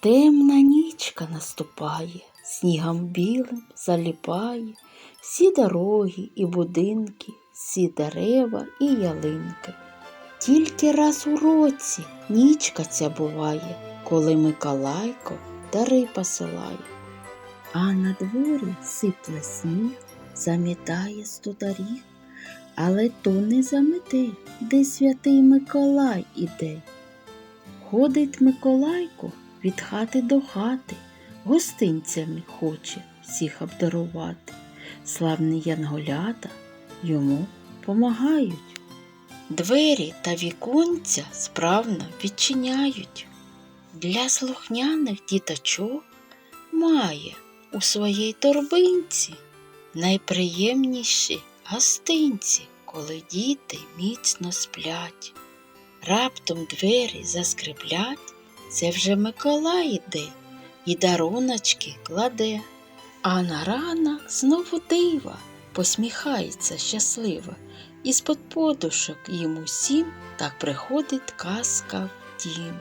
Темна нічка наступає, снігом білим заліпає всі дороги і будинки, всі дерева і ялинки. Тільки раз у році нічка ця буває, коли Миколайко дари посилає. А на дворі сипле сніг, замітає сто але то не замете, де святий Миколай іде. Ходить Миколайко від хати до хати, гостинцями хоче всіх обдарувати. Славні янголята йому помагають. Двері та віконця справно відчиняють. Для слухняних діточок має у своїй торбинці найприємніші гостинці, коли діти міцно сплять. Раптом двері заскриплять, це вже Миколай іде і даруночки кладе. А на ранок знову дива, посміхається щаслива, і з-под подушок їм усім так приходить казка в дім.